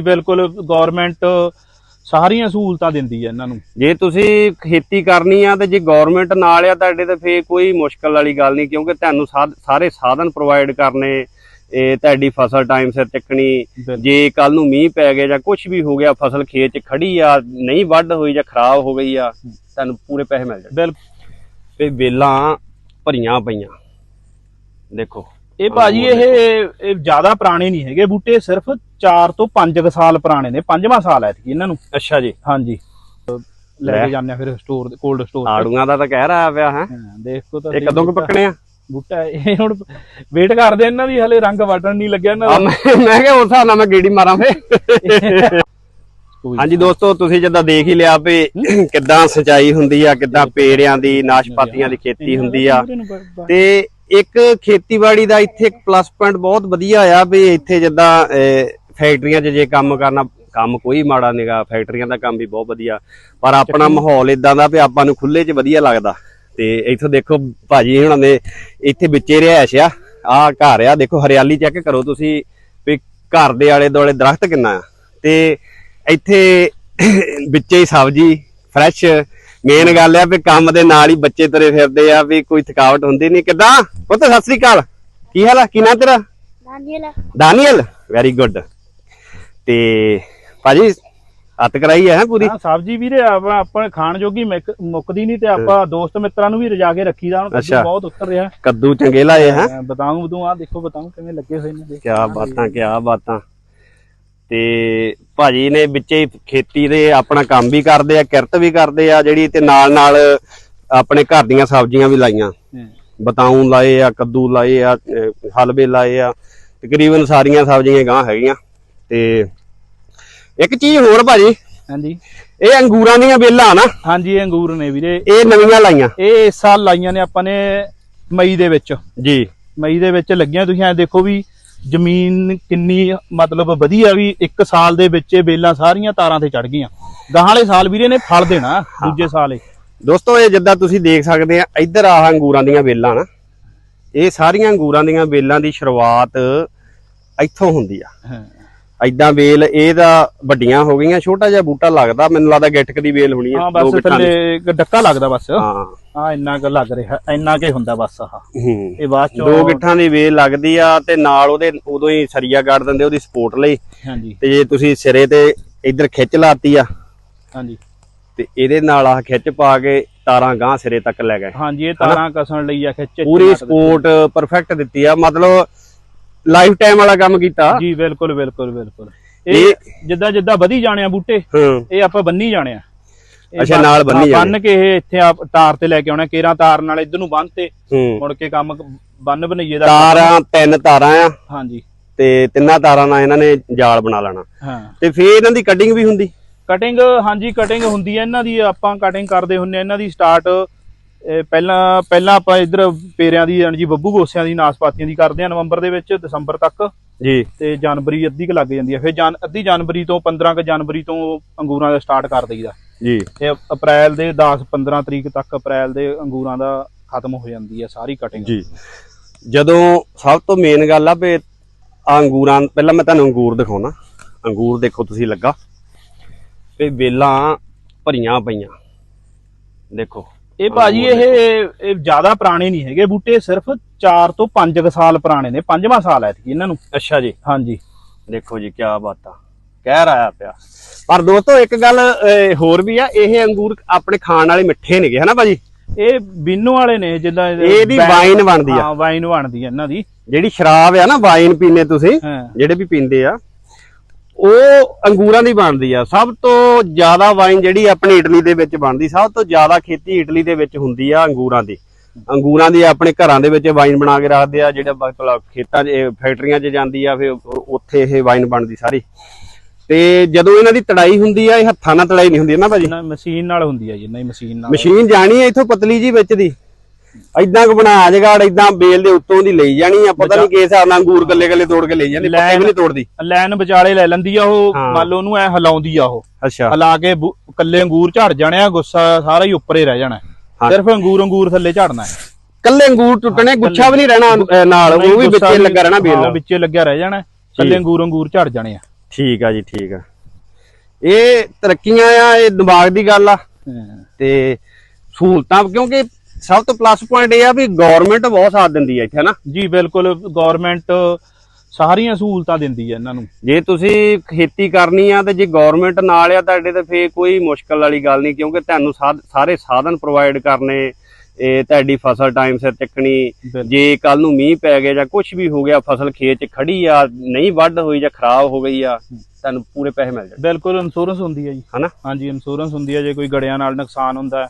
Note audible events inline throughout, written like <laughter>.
ਬਿਲਕੁਲ ਗਵਰਨਮੈਂਟ ਸਾਰੀਆਂ ਸਹੂਲਤਾਂ ਦਿੰਦੀ ਹੈ ਇਹਨਾਂ ਨੂੰ। ਜੇ ਤੁਸੀਂ ਖੇਤੀ ਕਰਨੀ ਆ ਤੇ ਜੇ ਗਵਰਨਮੈਂਟ ਨਾਲ ਆ ਤੁਹਾਡੇ ਤੇ ਫੇਰ ਕੋਈ ਮੁਸ਼ਕਲ ਵਾਲੀ ਗੱਲ ਨਹੀਂ ਕਿਉਂਕਿ ਤੁਹਾਨੂੰ ਸਾਰੇ ਸਾਧਨ ਪ੍ਰੋਵਾਈਡ ਕਰਨੇ ਇਹ ਤੁਹਾਡੀ ਫਸਲ ਟਾਈਮ ਸਿਰ ਚੱਕਣੀ। ਜੇ ਕੱਲ ਨੂੰ ਮੀਂਹ ਪੈ ਗਿਆ ਜਾਂ ਕੁਝ ਵੀ ਹੋ ਗਿਆ ਫਸਲ ਖੇਤ 'ਚ ਖੜੀ ਆ ਨਹੀਂ ਵੱਢ ਹੋਈ ਜਾਂ ਖਰਾਬ ਹੋ ਗਈ ਆ ਤੁਹਾਨੂੰ ਪੂਰੇ ਪੈਸੇ ਮਿਲ ਜਾਣਗੇ। ਬਿਲਕੁਲ। ਤੇ ਵੇਲਾਂ ਭਰੀਆਂ ਪਈਆਂ। ਦੇਖੋ ਇਹ ਭਾਜੀ ਇਹ ਇਹ ਜ਼ਿਆਦਾ ਪੁਰਾਣੇ ਨਹੀਂ ਹੈਗੇ ਬੂਟੇ ਸਿਰਫ 4 ਤੋਂ 5 ਸਾਲ ਪੁਰਾਣੇ ਨੇ ਪੰਜਵਾਂ ਸਾਲ ਹੈ ਇਤਕੀ ਇਹਨਾਂ ਨੂੰ। ਅੱਛਾ ਜੀ। ਹਾਂਜੀ। ਲੈ। ਕੇ ਜਾਂਦੇ ਆ ਫਿਰ ਸਟੋਰ ਕੋਲਡ ਸਟੋਰ ਆੜੂਆਂ ਦਾ ਤਾਂ ਕਹਿ ਰਿਹਾ ਪਿਆ ਹੈ? ਦੇਖੋ ਤਾਂ ਇਹ ਸਹੀ ਕਦੋਂ ਕੁ ਬੂਟਾ- ਪੱਕਣੇ ਆ? ਬੂਟਾ ਇਹ ਹੁਣ ਵੇਟ ਕਰਦੇ ਇਹਨਾਂ ਦੀ ਹਲੇ ਰੰਗ ਵਟਣ ਨਹੀਂ ਲੱਗਿਆ ਇਹਨਾਂ ਦਾ। ਮੈਂ ਕਿਹਾ ਉਸ ਹਿਸਾਬ ਨਾਲ ਮੈਂ ਗੇੜੀ ਮਾਰਾਂ ਫੇ ਹਾਂਜੀ ਦੋਸਤੋ ਤੁਸੀਂ ਜਿੱਦਾਂ ਦੇਖ ਹੀ ਲਿਆ ਵੀ ਕਿੱਦਾਂ ਸਿੰਚਾਈ ਹੁੰਦੀ ਆ ਕਿੱਦਾਂ ਪੇੜਿਆਂ ਦੀ ਨਾਸ਼ਪਾਤੀਆਂ ਦੀ ਖੇਤੀ ਹੁੰਦੀ ਆ। ਤੇ ਇੱਕ ਖੇਤੀਬਾੜੀ ਦਾ ਇੱਥੇ ਇੱਕ ਪਲੱਸ ਪੁਆਇੰਟ ਬਹੁਤ ਵਧੀਆ ਆ ਵੀ ਇੱਥੇ ਜਿੱਦਾਂ ਫੈਕਟਰੀਆਂ 'ਚ ਜੇ ਕੰਮ ਕਰਨਾ ਕੰਮ ਕੋਈ ਮਾੜਾ ਨਹੀਂਗਾ ਫੈਕਟਰੀਆਂ ਦਾ ਕੰਮ ਵੀ ਬਹੁਤ ਵਧੀਆ। ਪਰ ਆਪਣਾ ਮਾਹੌਲ ਇਦਾਂ ਦਾ ਵੀ ਆਪਾਂ ਨੂੰ ਖੁੱਲੇ 'ਚ ਵਧੀਆ ਲੱਗਦਾ। ਤੇ ਇੱਥੋਂ ਦੇਖੋ ਭਾਜੀ ਹੁਣਾਂ ਦੇ ਇੱਥੇ ਵਿੱਚੇ ਰਿਹਾਇਸ਼ ਆ ਆ ਘਰ ਆ ਦੇਖੋ ਹਰਿਆਲੀ ਚੈੱਕ ਕਰੋ ਤੁਸੀਂ ਵੀ ਘਰ ਦੇ ਆਲੇ ਦੁਆਲੇ ਦਰਖਤ ਕਿੰਨਾ ਆ। ਤੇ ਇੱਥੇ ਵਿੱਚੇ ਹੀ ਸਬਜ਼ੀ ਫਰੈਸ਼ ਮੇਨ ਗੱਲ ਆ ਵੀ ਕੰਮ ਦੇ ਨਾਲ ਹੀ ਬੱਚੇ ਤੁਰੇ ਫਿਰਦੇ ਆ ਵੀ ਕੋਈ ਥਕਾਵਟ ਹੁੰਦੀ ਨਹੀਂ ਕਿਦਾਂ? ਪੁੱਤ ਸਤਿ ਸ੍ਰੀ ਅਕਾਲ। ਕੀ ਹਾਲ ਆ? ਕੀ ਨਾਂ ਤੇਰਾ? Daniela. ਦਾਨੀਅਲ? ਵੈਰੀ ਗੁੱਡ ਤੇ ਭਾਜੀ ਹੱਤ ਕਰਾਈ ਹੈ ਪੂਰੀ ਹਾਂ ਸਬਜੀ ਵੀਰੇ ਆਪਾਂ ਆਪਾਂ ਖਾਣ ਜੋਗੀ ਮਿਕ- ਮੁੱਕਦੀ ਨਹੀਂ ਤੇ ਆਪਾਂ ਦੋਸਤ ਮਿੱਤਰਾਂ ਨੂੰ ਵੀ ਰਜਾ ਕੇ ਰੱਖੀਦਾ ਹੁਣ। ਕੱਦੂ ਬਹੁਤ ਉੱਤਰ ਰਿਹਾ ਕੱਦੂ ਚੰਗੇ ਲਾਏ ਹੈ ਅਹ ਬਤਾਊਂ ਬਤੂ ਆ ਦੇਖੋ ਬਤਾਊਂ ਕਿਵੇਂ ਲੱਗੇ ਹੋਏ ਨੇ। ਕਿਆ ਬਾਤਾਂ ਕਿਆ ਬਾਤਾਂ ਤੇ ਭਾਜੀ ਨੇ ਵਿੱਚੇ ਖੇਤੀ ਦੇ ਆਪਣਾ ਕੰਮ ਵੀ ਕਰਦੇ ਆ ਕਿਰਤ ਵੀ ਕਰਦੇ ਆ ਜਿਹੜੀ ਤੇ ਨਾਲ ਨਾਲ ਆਪਣੇ ਘਰ ਦੀਆਂ ਸਬਜ਼ੀਆਂ ਵੀ ਲਾਈਆਂ ਹੂੰ। ਬਤਾਊਂ ਲਾਏ ਆ ਕੱਦੂ ਲਾਏ ਆ ਹਲਵੇ ਲਾਏ ਆ ਤਕਰੀਬਨ ਸਾਰੀਆਂ ਸਬਜ਼ੀਆਂ ਗਾਂ ਹੈਗੀਆਂ ਤੇ ਇੱਕ ਚੀਜ਼ ਹੋਰ ਭਾਜੀ ਹਾਂਜੀ। ਇਹ ਅੰਗੂਰਾਂ ਦੀਆਂ ਵੇਲਾਂ ਨਾ। ਹਾਂਜੀ ਇਹ ਅੰਗੂਰ ਨੇ ਵੀਰੇ। ਇਹ ਨਵੀਆਂ ਲਾਈਆਂ। ਇਹ ਇਸ ਸਾਲ ਲਾਈਆਂ ਨੇ ਆਪਾਂ ਨੇ ਮਈ ਦੇ ਵਿੱਚ। ਜੀ। ਮਈ ਦੇ ਵਿੱਚ ਲੱਗੀਆਂ। ਤੁਸੀਂ ਐ ਦੇਖੋ ਵੀ ਜ਼ਮੀਨ ਕਿੰਨੀ ਮਤਲਬ ਵਧੀਆ ਵੀ ਇੱਕ ਸਾਲ ਦੇ ਵਿੱਚ ਇਹ ਬੇਲਾਂ ਸਾਰੀਆਂ ਤਾਰਾਂ ਤੇ ਚੜ ਗਈਆਂ। ਗਾਹਾਂ ਵਾਲੇ ਸਾਲ ਵੀਰੇ ਨੇ ਫਲ ਦੇਣਾ ਦੂਜੇ ਸਾਲ ਹੀ ਦੋਸਤੋ ਇਹ ਜਿੱਦਾਂ ਤੁਸੀਂ ਦੇਖ ਸਕਦੇ ਆ ਇੱਧਰ ਆਹ ਅੰਗੂਰਾਂ ਦੀਆਂ ਵੇਲਾਂ ਨਾ। ਇਹ ਸਾਰੀਆਂ ਅੰਗੂਰਾਂ ਦੀਆਂ ਵੇਲਾਂ ਦੀ ਸ਼ੁਰੂਆਤ ਇੱਥੋਂ ਹੁੰਦੀ ਆ। ਐਦਾਂ ਵੇਲ ਇਹ ਤਾਂ ਵੱਡੀਆਂ ਹੋ ਗਈਆਂ ਛੋਟਾ ਜਿਹਾ ਬੂਟਾ ਲੱਗਦਾ ਮੈਨੂੰ ਲੱਗਦਾ ਗਿੱਟਕ ਦੀ ਵੇਲ ਹੋਣੀ ਆ ਹਾਂ ਬਸ। ਥੱਲੇ ਡੱਕਾ ਲੱਗਦਾ ਬਸ। ਹਾਂ। ਹਾਂ ਇੰਨਾ ਕੁ ਲੱਗ ਰਿਹਾ ਇੰਨਾ ਕੁ ਹੁੰਦਾ ਬਸ ਆਹ। ਇਹ ਬਾਅਦ ਚੋਂ ਦੋ ਗਿੱਠਾਂ ਦੀ ਵੇਲ ਲੱਗਦੀ ਆ ਤੇ ਨਾਲ ਉਹਦੇ ਉਦੋਂ ਹੀ ਸਰੀਆ ਕੱਢ ਦਿੰਦੇ ਉਹਦੀ ਸਪੋਰਟ ਲਈ। ਹਾਂਜੀ। ਤੇ ਜੇ ਤੁਸੀਂ ਸਿਰੇ ਤੇ ਇੱਧਰ ਖਿੱਚ ਲਾਤੀ ਆ ਹਾਂਜੀ। ਤੇ ਇਹਦੇ ਨਾਲ ਆਹ ਖਿੱਚ ਪਾ ਕੇ ਤਾਰਾਂ ਗਾਂ ਸਿਰੇ ਤੱਕ ਲੈ ਗਏ। ਹਾਂਜੀ ਇਹ ਤਾਰਾਂ ਕਸਣ ਲਈ ਆ ਖਿੱਚ ਪੂਰੀ ਸਪੋਰਟ ਪਰਫੈਕਟ ਦਿੱਤੀ ਆ। ਮਤਲਬ ਲਾਈਫ ਟਾਈਮ ਵਾਲਾ ਕੰਮ ਕੀਤਾ। ਜੀ ਬਿਲਕੁਲ ਬਿਲਕੁਲ ਬਿਲਕੁਲ। ਇਹ ਜਿੱਦਾਂ ਜਿੱਦਾਂ ਵਧੀ ਜਾਣੇ ਆ ਬੂਟੇ ਇਹ ਆਪਾਂ ਬੰਨੀ ਜਾਣੇ ਆ। ਅੱਛਾ, ਨਾਲ ਬੰਨੀ ਜਾਣੇ। ਬੰਨ ਕੇ ਇਹ ਇੱਥੇ ਆਪ ਤਾਰ ਤੇ ਲੈ ਕੇ ਆਉਣਾ ਕੇਰਾਂ ਤਾਰ ਨਾਲ ਇਧਰ ਨੂੰ ਬੰਨ ਤੇ ਮੁੜ ਕੇ ਕੰਮ ਬੰਨ ਬਣਾਈਏ ਦਾ ਤਾਰਾਂ ਤਿੰਨ ਤਾਰਾਂ ਆ। ਹਾਂਜੀ। ਤੇ ਤਿੰਨਾਂ ਤਾਰਾਂ ਨਾਲ ਇਹਨਾਂ ਨੇ ਜਾਲ ਬਣਾ ਲੈਣਾ। ਹਾਂ। ਤੇ ਫੇਰ ਇਹਨਾਂ ਦੀ ਕਟਿੰਗ ਵੀ ਹੁੰਦੀ? ਕਟਿੰਗ ਹਾਂਜੀ ਕਟਿੰਗ ਹੁੰਦੀ ਹੈ ਇਹਨਾਂ ਦੀ ਆਪਾਂ ਕਟਿੰਗ ਕਰਦੇ ਹੁੰਨੇ ਆ। ਇਹਨਾਂ ਦੀ ਸਟਾਰਟ ਪਹਿਲਾਂ ਪਹਿਲਾਂ ਆਪਾਂ ਇਧਰ ਪੇਰਿਆਂ ਦੀ ਯਾਨੀ ਜੀ ਬੱਬੂ ਗੋਸਿਆਂ ਦੀ ਨਾਸਪਾਤੀਆਂ ਦੀ ਕਰਦੇ ਆ ਨਵੰਬਰ ਦੇ ਵਿੱਚ ਦਸੰਬਰ ਤੱਕ। ਜੀ। ਤੇ ਜਨਵਰੀ ਅੱਧੀ ਕੁ ਲੱਗ ਜਾਂਦੀ ਹੈ। ਫਿਰ ਜਨ ਅੱਧੀ ਜਨਵਰੀ ਤੋਂ 15 ਕੁ ਜਨਵਰੀ ਤੋਂ ਅੰਗੂਰਾਂ ਦਾ ਸਟਾਰਟ ਕਰ ਦਈਦਾ। ਜੀ। ਤੇ ਅਪ੍ਰੈਲ ਦੇ 10 15 ਤਰੀਕ ਤੱਕ ਅਪ੍ਰੈਲ ਦੇ ਅੰਗੂਰਾਂ ਦਾ ਖਤਮ ਹੋ ਜਾਂਦੀ ਹੈ ਸਾਰੀ ਕਟਿੰਗ ਜੀ। ਜਦੋਂ ਸਭ ਤੋਂ ਮੇਨ ਗੱਲ ਆ ਵੀ ਅੰਗੂਰਾਂ ਪਹਿਲਾਂ ਮੈਂ ਤੁਹਾਨੂੰ ਅੰਗੂਰ ਦਿਖਾਉਣਾ। ਅੰਗੂਰ ਦੇਖੋ ਤੁਸੀਂ ਲੱਗਾ। ਤੇ ਵੇਲਾਂ ਭਰੀਆਂ ਪਈਆਂ। ਦੇਖੋ। ਇਹ ਭਾਜੀ ਇਹ ਇਹ ਜ਼ਿਆਦਾ ਪੁਰਾਣੇ ਨਹੀਂ ਹੈਗੇ ਬੂਟੇ ਸਿਰਫ 4 ਤੋਂ 5 ਸਾਲ ਪੁਰਾਣੇ ਨੇ ਪੰਜਵਾਂ ਸਾਲ ਹੈ ਇਹਨਾਂ ਨੂੰ। ਅੱਛਾ ਜੀ। ਹਾਂਜੀ। ਦੇਖੋ ਜੀ ਕੀ ਬਾਤ ਆ। ਕਹਿ ਰਹਾ ਪਿਆ। ਪਰ ਦੋਸਤੋ ਇੱਕ ਗੱਲ ਹੋਰ ਵੀ ਆ ਇਹ ਅੰਗੂਰ ਆਪਣੇ ਖਾਣ ਵਾਲੇ ਮਿੱਠੇ ਨੇਗੇ ਹਨਾ ਭਾਜੀ? ਇਹ ਬੀਨੋ ਵਾਲੇ ਨੇ ਜਿੱਦਾਂ ਇਹਦੀ ਵਾਈਨ ਬਣਦੀ ਆ। ਹਾਂ ਵਾਈਨ ਬਣਦੀ ਹੈ ਇਹਨਾਂ ਦੀ। ਜਿਹੜੀ ਸ਼ਰਾਬ ਆ ਨਾ ਵਾਈਨ ਪੀਨੇ ਤੁਸੀਂ ਜਿਹੜੇ ਵੀ ਪੀਂਦੇ ਆ ਉਹ ਅੰਗੂਰਾਂ ਦੀ ਬਣਦੀ ਆ। ਸਭ ਤੋਂ ਜ਼ਿਆਦਾ ਵਾਈਨ ਜਿਹੜੀ ਆਪਣੀ ਇਟਲੀ ਦੇ ਵਿੱਚ ਬਣਦੀ ਸਭ ਤੋਂ ਜ਼ਿਆਦਾ ਖੇਤੀ ਇਟਲੀ ਦੇ ਵਿੱਚ ਹੁੰਦੀ ਆ ਅੰਗੂਰਾਂ ਦੀ। ਅੰਗੂਰਾਂ ਦੀ ਆਪਣੇ ਘਰਾਂ ਦੇ ਵਿੱਚ ਵਾਈਨ ਬਣਾ ਕੇ ਰੱਖਦੇ ਆ ਜਿਹੜਾ ਮਤਲਬ ਖੇਤਾਂ 'ਚ ਫੈਕਟਰੀਆਂ 'ਚ ਜਾਂਦੀ ਆ ਫਿਰ ਉੱਥੇ ਇਹ ਵਾਈਨ ਬਣਦੀ ਸਾਰੀ। ਤੇ ਜਦੋਂ ਇਹਨਾਂ ਦੀ ਤੜਾਈ ਹੁੰਦੀ ਆ ਇਹ ਹੱਥਾਂ ਨਾਲ ਤੜਾਈ ਨਹੀਂ ਹੁੰਦੀ ਨਾ ਭਾਜੀ? ਮਸ਼ੀਨ ਨਾਲ ਹੁੰਦੀ ਹੈ ਜੀ ਦੀ ਮਸ਼ੀਨ ਨਾਲ। ਮਸ਼ੀਨ ਜਾਣੀ ਆ ਇਥੋਂ ਪਤਲੀ ਜੀ ਵਿੱਚ ਦੀ। ਐਦਾਂ ਕੁ ਬਣਾ ਜਗਾੜ ਐਦਾਂ ਬੇਲ ਦੇ ਉੱਤੋਂ ਦੀ ਲਈ ਜਾਣੀ ਆ ਪਤਾ ਨਹੀਂ ਕਿਸ ਹਿਸਾਬ ਨਾਲ ਅੰਗੂਰ ਗੱਲੇ ਗੱਲੇ ਤੋੜ ਕੇ ਲਈ ਜਾਂਦੀ ਪੱਤੇ ਵੀ ਨਹੀਂ ਤੋੜਦੀ। ਲੈਨ ਵਿਚਾਲੇ ਲੈ ਲੈਂਦੀ ਆ ਉਹ। ਮੰਨ ਲਓ ਉਹਨੂੰ ਐ ਹਿਲਾਉਂਦੀ ਆ ਉਹ। ਅੱਛਾ। ਹਿਲਾ ਕੇ ਕੱਲੇ ਅੰਗੂਰ ਝੜ ਜਾਣੇ ਆ ਗੁੱਸਾ ਸਾਰਾ ਹੀ ਉੱਪਰੇ ਰਹਿ ਜਾਣਾ। ਸਿਰਫ ਅੰਗੂਰ ਅੰਗੂਰ ਥੱਲੇ ਝੜਨਾ ਹੈ। ਕੱਲੇ ਅੰਗੂਰ ਟੁੱਟਣੇ ਗੁੱਛਾ ਵੀ ਨਹੀਂ ਰਹਿਣਾ ਨਾਲ ਉਹ ਵੀ ਵਿੱਚੇ ਲੱਗਾ ਰਹਿਣਾ ਬੇਲ ਵਿੱਚੇ ਲੱਗਿਆ ਰਹਿ ਜਾਣਾ ਕੱਲੇ ਅੰਗੂਰ ਅੰਗੂਰ ਝੜ ਜਾਣੇ ਆ। ਠੀਕ ਆ ਜੀ ਠੀਕ ਆ। ਇਹ ਤਰੱਕੀਆਂ ਆ ਇਹ ਦਿਮਾਗ ਦੀ ਗੱਲ ਆ। ਤੇ ਸਹੂਲਤਾਂ ਕਿਉਂਕਿ ਸਭ ਤੋਂ ਪਲੱਸ ਪੁਆਇੰਟ ਇਹ ਆ ਵੀ ਗਵਰਨਮੈਂਟ ਬਹੁਤ ਸਾਥ ਦਿੰਦੀ ਹੈ ਇੱਥੇ ਨਾ ਜੀ ਬਿਲਕੁਲ। ਗਵਰਨਮੈਂਟ ਸਾਰੀਆਂ ਸਹੂਲਤਾਂ ਦਿੰਦੀ ਹੈ ਇਹਨਾਂ ਨੂੰ। ਜੇ ਤੁਸੀਂ ਖੇਤੀ ਕਰਨੀ ਆ ਤੇ ਜੇ ਗਵਰਨਮੈਂਟ ਨਾਲ ਆ ਤੁਹਾਡੇ ਤੇ ਫੇਰ ਕੋਈ ਮੁਸ਼ਕਲ ਵਾਲੀ ਗੱਲ ਨਹੀਂ ਕਿਉਂਕਿ ਤੁਹਾਨੂੰ ਸਾਰੇ ਸਾਧਨ ਪ੍ਰੋਵਾਈਡ ਕਰਨੇ ਇਹ ਤੁਹਾਡੀ ਫਸਲ ਟਾਈਮ ਸਿਰ ਚੱਕਣੀ। ਜੇ ਕੱਲ ਨੂੰ ਮੀਂਹ ਪੈ ਗਿਆ ਜਾਂ ਕੁਝ ਵੀ ਹੋ ਗਿਆ ਫਸਲ ਖੇਤ 'ਚ ਖੜੀ ਆ ਨਹੀਂ ਵੱਢ ਹੋਈ ਜਾਂ ਖਰਾਬ ਹੋ ਗਈ ਆ ਤੁਹਾਨੂੰ ਪੂਰੇ ਪੈਸੇ ਮਿਲ ਜਾਣਗੇ। ਬਿਲਕੁਲ ਇੰਸ਼ੋਰੈਂਸ ਹੁੰਦੀ ਹੈ ਜੀ। ਹਨਾ? ਹਾਂਜੀ ਇੰਸ਼ੋਰੈਂਸ ਹੁੰਦੀ ਹੈ ਜੇ ਕੋਈ ਗੜਿਆਂ ਨਾਲ ਨੁਕਸਾਨ ਹੁੰਦਾ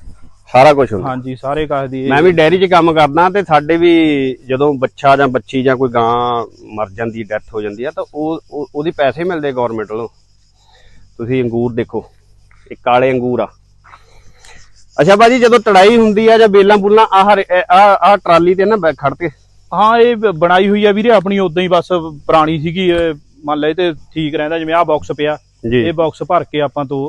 ਸਾਰਾ ਕੁਝ ਹੁੰਦਾ। ਹਾਂਜੀ ਸਾਰੇ ਕਾਹ ਦੀ ਮੈਂ ਵੀ ਡੈਰੀ 'ਚ ਕੰਮ ਕਰਦਾ ਤੇ ਸਾਡੇ ਵੀ ਜਦੋਂ ਬੱਚਾ ਜਾਂ ਬੱਚੀ ਜਾਂ ਕੋਈ ਗਾਂ ਮਰ ਜਾਂਦੀ ਡੈਥ ਹੋ ਜਾਂਦੀ ਆ ਤਾਂ ਉਹ ਉਹ- ਉਹਦੀ ਪੈਸੇ ਮਿਲਦੇ ਗਵਰਨਮੈਂਟ ਵੱਲੋਂ। ਤੁਸੀਂ ਅੰਗੂਰ ਦੇਖੋ ਇਹ ਕਾਲੇ ਅੰਗੂਰ ਆ। ਅੱਛਾ ਬਾਜੀ ਜਦੋਂ ਤੜਾਈ ਹੁੰਦੀ ਆ ਜਾਂ ਬੇਲਾਂ ਬੁੱਲਾਂ ਆਹ ਆ ਆ ਟਰਾਲੀ ਤੇ ਨਾ ਖੜ ਕੇ। ਹਾਂ ਇਹ ਬਣਾਈ ਹੋਈ ਆ ਵੀਰੇ ਆਪਣੀ ਉਦਾਂ ਹੀ ਬਸ ਪੁਰਾਣੀ ਸੀਗੀ ਮੰਨ ਲੈ ਤੇ ਠੀਕ ਰਹਿੰਦਾ ਜਿਵੇਂ ਆਹ ਬਾਕਸ ਪਿਆ। ਇਹ ਬਾਕਸ ਭਰ ਕੇ ਆਪਾਂ ਤੋਂ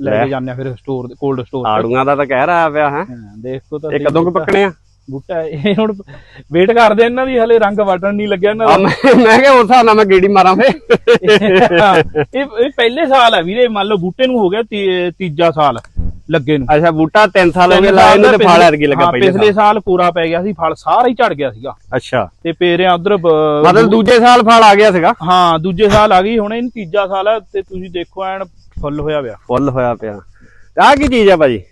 ਲੈ। ਕੇ ਜਾਂਦੇ ਆ ਫਿਰ ਸਟੋਰ ਕੋਲਡ ਸਟੋਰ ਆੜੂਆਂ ਦਾ ਤਾਂ ਕਹਿ ਰਿਹਾ ਪਿਆ ਹੈ। ਦੇਖੋ ਤਾਂ ਇਹ ਕਦੋਂ ਕੁ ਪੱਕਣੇ ਆ? ਬੂਟਾ ਇਹ ਹੁਣ ਵੇਟ ਕਰਦੇ ਇਹਨਾਂ ਦੀ ਹਲੇ ਰੰਗ ਵਟਣ ਨਹੀਂ ਲੱਗਿਆ ਦਾ। ਮੈਂ ਕਿਹਾ ਉਸ ਨਾਲ ਮੈਂ ਗੇੜੀ ਮਾਰਾਂ ਫੇ ਇਹ ਇਹ ਪਹਿਲੇ ਸਾਲ ਆ ਵੀਰੇ ਮੰਨ ਲਓ ਬੂਟੇ ਨੂੰ ਹੋ ਗਿਆ ਤੀਜਾ ਸਾਲ ਲੱਗੇ ਨੂੰ। ਅੱਛਾ ਬੂਟਾ 3 ਸਾਲ ਹੋ ਗਏ ਲਾਏ ਨੂੰ ਤੇ ਫਲ ਅਰਗੀ ਲੱਗਾ ਪਹਿਲੇ ਪਿਛਲੇ ਸਾਲ। ਪੂਰਾ ਪੈ ਗਿਆ ਸੀ ਫਲ ਸਾਰਾ ਹੀ ਝੜ ਗਿਆ ਸੀਗਾ। ਅੱਛਾ। ਤੇ ਪੇਰਿਆਂ ਉਧਰ ਮਤਲਬ ਦੂਜੇ ਸਾਲ ਫਲ ਆ ਗਿਆ ਸੀਗਾ? ਹਾਂ ਦੂਜੇ ਸਾਲ ਆ ਗਈ ਹੁਣ ਇਹਨੂੰ ਤੀਜਾ ਸਾਲ ਆ ਤੇ ਤੁਸੀਂ ਦੇਖੋ ਐਨ ਫੁੱਲ ਹੋਇਆ ਪਿਆ। ਫੁੱਲ ਹੋਇਆ ਪਿਆ। ਆ ਕੀ ਚੀਜ਼ ਆ ਭਾਜੀ?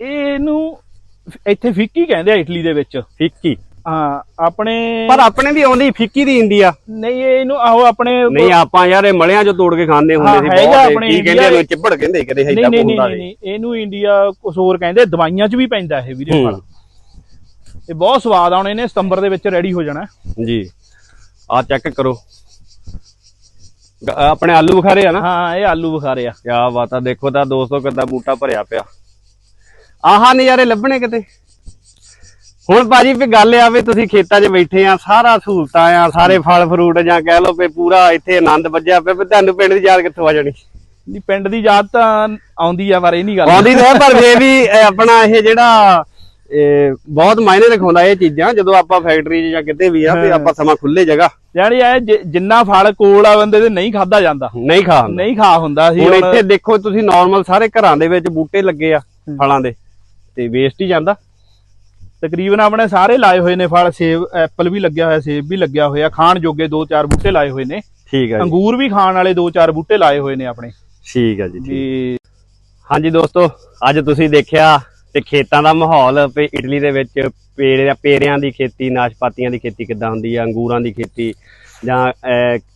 ਇਹਨੂੰ ਇੱਥੇ ਫਿੱਕੀ ਕਹਿੰਦੇ ਆ ਇਟਲੀ ਦੇ ਵਿੱਚ। ਫਿੱਕੀ। ਹਾਂ ਆਪਣੇ ਪਰ ਆਪਣੇ ਵੀ ਆਉਂਦੀ ਫਿੱਕੀ ਦੀ ਹੁੰਦੀ ਆ। ਨਹੀਂ ਇਹਨੂੰ ਆਹੋ ਆਪਣੇ ਨਹੀਂ ਆਪਾਂ ਯਾਰ ਇਹ ਮਲਿਆਂ ਚੋਂ ਤੋੜ ਕੇ ਖਾਂਦੇ ਹੁੰਦੇ ਸੀ ਬਹੁਤ। ਕੀ ਕਹਿੰਦੇ ਇਹਨੂੰ ਚਿੱਬੜ ਕਹਿੰਦੇ ਨਹੀਂ ਨਹੀਂ ਹੁੰਦਾ ਨਹੀਂ ਨਹੀਂ, ਇਹਨੂੰ ਇੰਡੀਆ ਕੁਝ ਹੋਰ ਕਹਿੰਦੇ ਦਵਾਈਆਂ 'ਚ ਵੀ ਪੈਂਦਾ ਇਹ ਵੀਰੇ। ਫਲ ਇਹ ਬਹੁਤ ਸਵਾਦ ਆਉਣੇ ਨੇ ਸਤੰਬਰ ਦੇ ਵਿੱਚ ਰੈਡੀ ਹੋ ਜਾਣਾ। ਜੀ। ਆ ਚੈੱਕ ਕਰੋ। ਆਪਣੇ ਆਲੂ ਬੁਖਾਰੇ ਆ ਨਾ? ਹਾਂ ਇਹ ਆਲੂ ਬੁਖਾਰੇ ਆ। ਕਿਆ ਬਾਤ ਆ ਦੇਖੋ ਤਾਂ ਦੋਸਤੋ ਕਿੱਦਾਂ ਬੂਟਾ ਭਰਿਆ ਪਿਆ। ਆਹਾ ਨਜ਼ਾਰੇ ਲੱਭਣੇ ਕਿਤੇ? ਹੁਣ ਭਾਜੀ ਵੀ ਗੱਲ ਆ ਵੀ ਤੁਸੀਂ ਖੇਤਾਂ 'ਚ ਬੈਠੇ ਆ ਸਾਰਾ ਸਹੂਲਤਾਂ ਆ ਸਾਰੇ ਫਲ ਫਰੂਟ ਜਾਂ ਕਹਿ ਲਓ ਵੀ ਪੂਰਾ ਇੱਥੇ ਆਨੰਦ ਵੱਜਿਆ ਪਿਆ ਵੀ ਤੁਹਾਨੂੰ ਪਿੰਡ ਦੀ ਯਾਦ ਕਿੱਥੋਂ ਆ ਜਾਣੀ? ਨਹੀਂ ਪਿੰਡ ਦੀ ਯਾਦ ਤਾਂ ਆਉਂਦੀ ਆ ਪਰ ਇਹ ਨਹੀਂ ਗੱਲ। ਆਉਂਦੀ ਤਾਂ ਪਰ ਫੇਰ ਵੀ ਆਪਣਾ ਇਹ ਜਿਹੜਾ ਇਹ ਬਹੁਤ ਮਾਇਨੇ ਰਖਾਉਂਦਾ ਇਹ ਚੀਜ਼ਾਂ ਜਦੋਂ ਆਪਾਂ ਫੈਕਟਰੀ 'ਚ ਜਾਂ ਕਿਤੇ ਵੀ ਆ ਵੀ ਆਪਾਂ ਸਮਾਂ ਖੁੱਲੇ ਜਗ੍ਹਾ। ਯਾਨੀ ਇਹ ਜਿੰਨਾ ਫਲ ਕੋਲ ਆ ਬੰਦੇ ਦੇ ਨਹੀਂ ਖਾਦਾ ਜਾਂਦਾ। ਨਹੀਂ ਖਾ ਹੁੰਦਾ। ਨਹੀਂ ਖਾ ਹੁੰਦਾ ਸੀ ਹੁਣ ਇੱਥੇ ਦੇਖੋ ਤੁਸੀਂ ਨਾਰਮਲ ਸਾਰੇ ਘਰਾਂ ਦੇ ਵਿੱਚ ਬੂਟੇ ਲੱਗੇ ਆ ਫਲਾਂ ਦੇ ਤੇ ਵੇਸਟ ਹੀ ਜਾਂਦਾ। ਤਕਰੀਬਨ ਆਪਣੇ ਸਾਰੇ ਲਾਏ ਹੋਏ ਨੇ ਫਲ ਸੇਬ ਐਪਲ ਵੀ ਲੱਗਿਆ ਹੋਇਆ ਸੇਬ ਵੀ ਲੱਗਿਆ ਹੋਇਆ ਖਾਣ ਜੋਗੇ ਦੋ ਚਾਰ ਬੂਟੇ ਲਾਏ ਹੋਏ ਨੇ। ਠੀਕ ਹੈ ਅੰਗੂਰ ਵੀ ਖਾਣ ਵਾਲੇ ਦੋ ਚਾਰ ਬੂਟੇ ਲਾਏ ਹੋਏ ਨੇ ਆਪਣੇ। ਠੀਕ ਹੈ ਜੀ ਠੀਕ। ਹਾਂਜੀ ਦੋਸਤੋ ਅੱਜ ਤੁਸੀਂ ਦੇਖਿਆ ਤੇ ਖੇਤਾਂ ਦਾ ਮਾਹੌਲ ਵੀ ਇਟਲੀ ਦੇ ਵਿੱਚ ਪੇੜਿਆਂ ਪੇੜਿਆਂ ਦੀ ਖੇਤੀ ਨਾਸ਼ਪਾਤੀਆਂ ਦੀ ਖੇਤੀ ਕਿੱਦਾਂ ਹੁੰਦੀ ਆ ਅੰਗੂਰਾਂ ਦੀ ਖੇਤੀ ਜਾਂ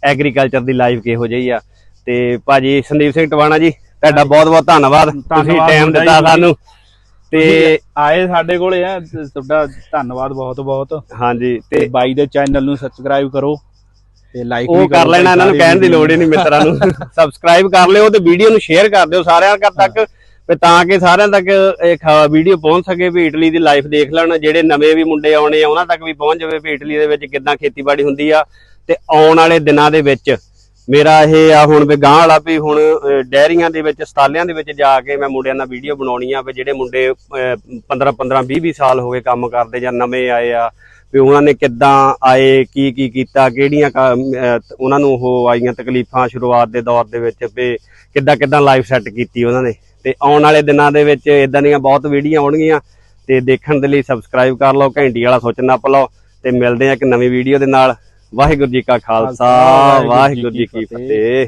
ਐਗਰੀਕਲਚਰ ਦੀ ਲਾਈਫ ਕਿਹੋ ਜਿਹੀ ਆ। ਤੇ ਭਾਜੀ ਸੰਦੀਪ ਸਿੰਘ ਟਵਾਣਾ ਜੀ ਤੁਹਾਡਾ ਬਹੁਤ ਬਹੁਤ ਧੰਨਵਾਦ। ਤੁਸੀਂ ਟਾਈਮ ਦਿੱਤਾ। ਸਾਨੂੰ। ਤੇ ਆਏ ਸਾਡੇ ਕੋਲੇ ਆ ਤੁਹਾਡਾ ਧੰਨਵਾਦ ਬਹੁਤ ਬਹੁਤ। ਹਾਂਜੀ ਤੇ ਬਾਈ ਦੇ ਚੈਨਲ ਨੂੰ ਸਬਸਕ੍ਰਾਈਬ ਕਰੋ ਤੇ ਲਾਈਕ ਉਹ ਕਰ ਲੈਣਾ ਇਹਨਾਂ ਨੂੰ ਕਹਿਣ ਦੀ ਲੋੜ ਹੀ ਨਹੀਂ ਮਿੱਤਰਾਂ ਨੂੰ। <laughs> ਸਬਸਕ੍ਰਾਈਬ ਕਰ ਲਿਓ ਤੇ ਵੀਡੀਓ ਨੂੰ ਸ਼ੇਅਰ ਕਰ ਦਿਓ। ਸਾਰਿਆਂ ਤੱਕ ਵੀ ਤਾਂ ਕਿ ਸਾਰਿਆਂ ਤੱਕ ਇਹ ਵੀਡੀਓ ਪਹੁੰਚ ਸਕੇ ਵੀ ਇਟਲੀ ਦੀ ਲਾਈਫ ਦੇਖ ਲੈਣ ਜਿਹੜੇ ਨਵੇਂ ਵੀ ਮੁੰਡੇ ਆਉਣੇ ਆ ਉਹਨਾਂ ਤੱਕ ਵੀ ਪਹੁੰਚ ਜਾਵੇ ਵੀ ਇਟਲੀ ਦੇ ਵਿੱਚ ਕਿੱਦਾਂ ਖੇਤੀਬਾੜੀ ਹੁੰਦੀ ਆ। ਤੇ ਆਉਣ ਵਾਲੇ ਦਿਨਾਂ ਦੇ ਵਿੱਚ ਮੇਰਾ ਇਹ ਆ ਹੁਣ ਵੀ ਗਾਂ ਵਾਲਾ ਵੀ ਹੁਣ ਅਹ, ਡੈਰੀਆਂ ਦੇ ਵਿੱਚ ਸਟਾਲਿਆਂ ਦੇ ਵਿੱਚ ਜਾ ਕੇ ਮੈਂ ਮੁੰਡਿਆਂ ਨਾਲ ਵੀਡੀਓ ਬਣਾਉਣੀ ਆ ਵੀ ਜਿਹੜੇ ਮੁੰਡੇ 15 15 20 20 ਸਾਲ ਹੋ ਗਏ ਕੰਮ ਕਰਦੇ ਜਾਂ ਨਵੇਂ ਆਏ ਆ ਵੀ ਉਹਨਾਂ ਨੇ ਕਿੱਦਾਂ ਆਏ ਕੀ ਕੀ ਕੀਤਾ ਕਿਹੜੀਆਂ ਉਹਨਾਂ ਨੂੰ ਉਹ ਆਈਆਂ ਤਕਲੀਫਾਂ ਸ਼ੁਰੂਆਤ ਦੇ ਦੌਰ ਦੇ ਵਿੱਚ ਵੀ ਕਿੱਦਾਂ ਕਿੱਦਾਂ ਲਾਈਫ ਸੈੱਟ ਕੀਤੀ ਉਹਨਾਂ ਨੇ। ਤੇ ਆਉਣ ਵਾਲੇ ਦਿਨਾਂ ਦੇ ਵਿੱਚ ਇਦਾਂ ਦੀਆਂ ਬਹੁਤ ਵੀਡੀਓ ਆਉਣਗੀਆਂ ਤੇ ਦੇਖਣ ਦੇ ਲਈ ਸਬਸਕ੍ਰਾਈਬ ਕਰ ਲਓ ਘੰਟੀ ਵਾਲਾ ਸੁੱਚ ਨੱਪ ਲਓ ਤੇ ਮਿਲਦੇ ਆ ਇੱਕ ਨਵੀਂ ਵੀਡੀਓ ਦੇ ਨਾਲ। ਵਾਹਿਗੁਰੂ ਜੀ ਕਾ ਖਾਲਸਾ ਵਾਹਿਗੁਰੂ ਜੀ ਕੀ ਫਤਿਹ।